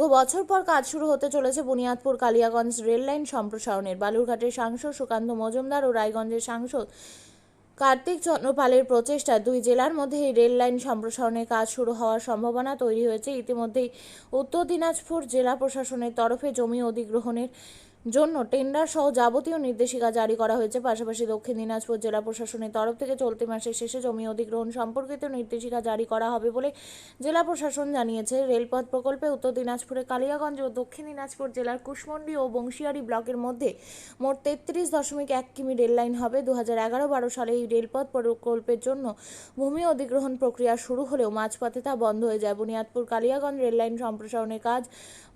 দীর্ঘ বছর পর কাজ শুরু হতে চলেছে বুনিয়াদপুর কালিয়াগঞ্জ রেল লাইন সম্প্রসারণের। বালুরঘাটের সাংসদ সুকান্ত মজুমদার ও রায়গঞ্জের সাংসদ কার্তিক চন্দ্রপালের প্রচেষ্টায় দুই জেলার মধ্যে এই রেল লাইন সম্প্রসারণের কাজ শুরু হওয়ার সম্ভাবনা তৈরি হয়েছে। ইতিমধ্যেই উত্তর দিনাজপুর জেলা প্রশাসনের তরফে জমি অধিগ্রহণের জন্য টেন্ডার সহ যাবতীয় নির্দেশিকা জারি করা হয়েছে। পাশাপাশি দক্ষিণ দিনাজপুর জেলা প্রশাসনের তরফ থেকে চলতি মাসের শেষে জমি অধিগ্রহণ সম্পর্কিত নির্দেশিকা জারি করা হবে বলে জেলা প্রশাসন জানিয়েছে। রেলপথ প্রকল্পে উত্তর দিনাজপুরের কালিয়াগঞ্জ ও দক্ষিণ দিনাজপুর জেলার কুশমন্ডি ও বংশিয়ারি ব্লকের মধ্যে মোট তেত্রিশ দশমিক এক কিমি রেল লাইন হবে। দু হাজার এগারো বারো সালে এই রেলপথ প্রকল্পের জন্য ভূমি অধিগ্রহণ প্রক্রিয়া শুরু হলেও মাঝপথে তা বন্ধ হয়ে যায়। বুনিয়াদপুর কালিয়াগঞ্জ রেল লাইন সম্প্রসারণের কাজ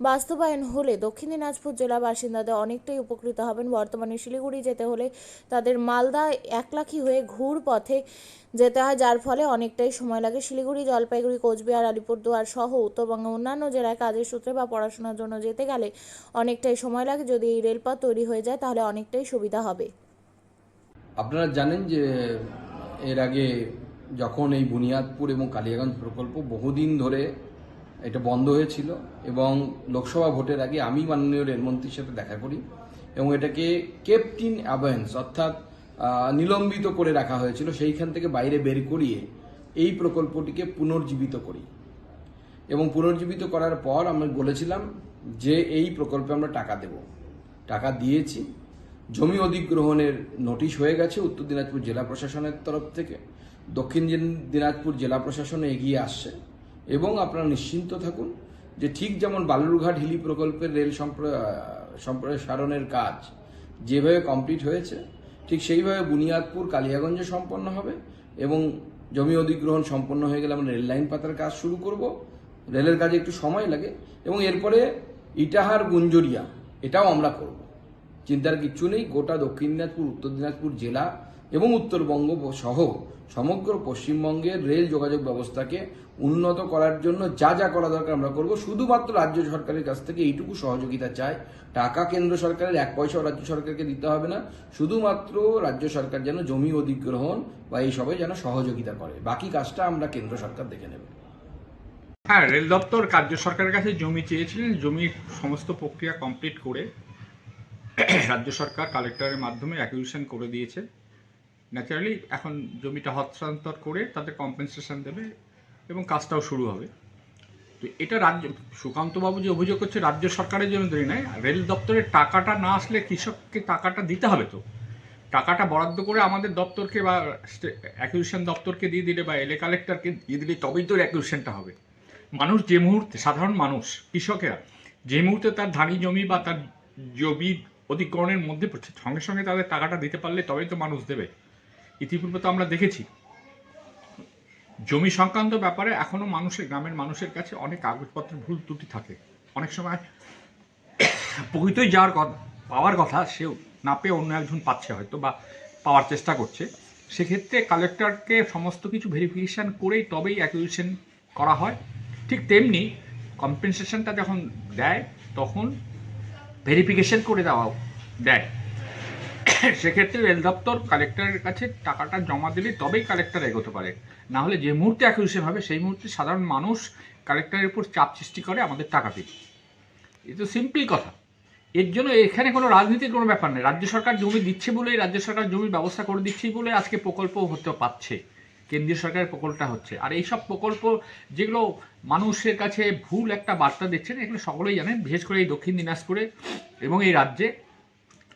বাস্তবায়ন হলে দক্ষিণ দিনাজপুর জেলা বাসিন্দাদের অনেকটাই উপকৃত হবেন। বর্তমানে শিলিগুড়ি যেতে হলে তাদের মালদা একলাখি হয়ে ঘুর পথে যেতে হয়, যার ফলে অনেকটাই সময় লাগে। শিলিগুড়ি, জলপাইগুড়ি, কোচবিহার, আলিপুরদুয়ার সহ উত্তরবঙ্গে অন্যান্য জেলায় কাজের সূত্রে বা পড়াশোনার জন্য যেতে গেলে অনেকটাই সময় লাগে। যদি এই রেলপথ তৈরি হয়ে যায়, তাহলে অনেকটাই সুবিধা হবে। আপনারা জানেন যে এর আগে যখন এই বুনিয়াদপুর এবং কালিয়াগঞ্জ প্রকল্প বহুদিন ধরে এটা বন্ধ হয়েছিল এবং লোকসভা ভোটের আগে আমি মাননীয় রেলমন্ত্রীর সাথে দেখা করি এবং এটাকে কেপ্ট ইন অ্যাবয়েন্স অর্থাৎ নিলম্বিত করে রাখা হয়েছিল সেইখান থেকে বাইরে বের করিয়ে এই প্রকল্পটিকে পুনর্জীবিত করি। এবং পুনর্জীবিত করার পর আমি বলেছিলাম যে এই প্রকল্পে আমরা টাকা দেব। টাকা দিয়েছি। জমি অধিগ্রহণের নোটিশ হয়ে গেছে উত্তর দিনাজপুর জেলা প্রশাসনের তরফ থেকে। দক্ষিণ দিন- দিনাজপুর জেলা প্রশাসন এগিয়ে আসছে। এবং আপনারা নিশ্চিন্ত থাকুন যে ঠিক যেমন বালুরঘাট হিলি প্রকল্পের রেল সম্প্র- সম্প্রসারণের কাজ যেভাবে কমপ্লিট হয়েছে, ঠিক সেইভাবে বুনিয়াদপুর কালিয়াগঞ্জে সম্পন্ন হবে এবং জমি অধিগ্রহণ সম্পন্ন হয়ে গেলে আমরা রেল লাইন পাতার কাজ শুরু করব। রেলের কাজে একটু সময় লাগে এবং এরপরে ইটাহার গুঞ্জরিয়া, এটাও আমরা করব। চিন্তার কিচ্ছু নেই, গোটা দক্ষিণ দিনাজপুর, উত্তর দিনাজপুর জেলা এবং উত্তরবঙ্গ সহ সমগ্র পশ্চিমবঙ্গের রেল যোগাযোগ ব্যবস্থাকে উন্নত করার জন্য যা যা করা দরকার আমরা করব। শুধুমাত্র রাজ্য সরকারের কাছ থেকে এইটুকু সহযোগিতা চাই। টাকা কেন্দ্র সরকারের, এক পয়সাও রাজ্য সরকারকে দিতে হবে না। শুধুমাত্র রাজ্য সরকার যেন জমি অধিগ্রহণ বা এই সবে যেন সহযোগিতা করে। বাকি কাজটা আমরা কেন্দ্র সরকার দেখে নেব। হ্যাঁ রেল দপ্তর রাজ্য সরকারের কাছে জমি চেয়েছিলেন। জমির সমস্ত প্রক্রিয়া কমপ্লিট করে রাজ্য সরকার কালেক্টরের মাধ্যমে অ্যাকুইজিশন করে দিয়েছে। ন্যাচারালি এখন জমিটা হস্তান্তর করে তাদের কম্পেনসেশন দেবে এবং কাজটাও শুরু হবে। তো এটা রাজ্য, সুকান্তবাবু যে অভিযোগ করছে, রাজ্য সরকারের জন্য দেরি নয়। রেল দপ্তরের টাকাটা না আসলে কৃষককে টাকাটা দিতে হবে তো? টাকাটা বরাদ্দ করে আমাদের দপ্তরকে বা অ্যাকুইজিশন দপ্তরকে দিয়ে দিলে বা এলে কালেক্টরকে দিয়ে দিলে তবেই তো অ্যাকুইজিশনটা হবে। মানুষ যে মুহূর্তে, সাধারণ মানুষ, কৃষকেরা, যে মুহূর্তে তার ধানি জমি বা তার জমি অধিগ্রহণের মধ্যে পড়ছে, সঙ্গে সঙ্গে তাদের টাকাটা দিতে পারলে তবেই তো মানুষ দেবে। ইতিপূর্বে তো আমরা দেখেছি। জমি সংক্রান্ত ব্যাপারে এখনও মানুষের গ্রামের মানুষের কাছে অনেক কাগজপত্রের ভুল ত্রুটি থাকে। অনেক সময় প্রকৃতই যাওয়ার কথা পাওয়ার কথা, সেও না পেয়ে অন্য একজন পাচ্ছে হয়তো বা পাওয়ার চেষ্টা করছে। সেক্ষেত্রে কালেক্টরকে সমস্ত কিছু ভেরিফিকেশান করেই তবেই অ্যাকুইজিশন করা হয়। ঠিক তেমনি কম্পেনসেশনটা যখন দেয়, তখন ভেরিফিকেশান করে দেওয়া দেয়। সেক্ষেত্রে রেল দপ্তর কালেক্টরের কাছে টাকাটা জমা দিলে তবেই কালেক্টর এগোতে পারে। না হলে যে মুহূর্তে অ্যাকুইজিশন হবে, সেই মুহূর্তে সাধারণ মানুষ কালেক্টরের উপর চাপ সৃষ্টি করে আমাদের টাকা দিন এই তো সিম্পল কথা। এর জন্য এখানে কোনো রাজনীতির কোনো ব্যাপার নেই। রাজ্য সরকার জমি দিচ্ছে বলেই, রাজ্য সরকার জমির ব্যবস্থা করে দিচ্ছেই বলে আজকে প্রকল্প হতে পারছে কেন্দ্রীয় সরকারের প্রকল্পটা হচ্ছে। আর এইসব প্রকল্প যেগুলো মানুষের কাছে ভুল একটা বার্তা দিচ্ছেন, এগুলো সকলেই জানেন, বিশেষ করে এই দক্ষিণ দিনাজপুরে এবং এই রাজ্যে।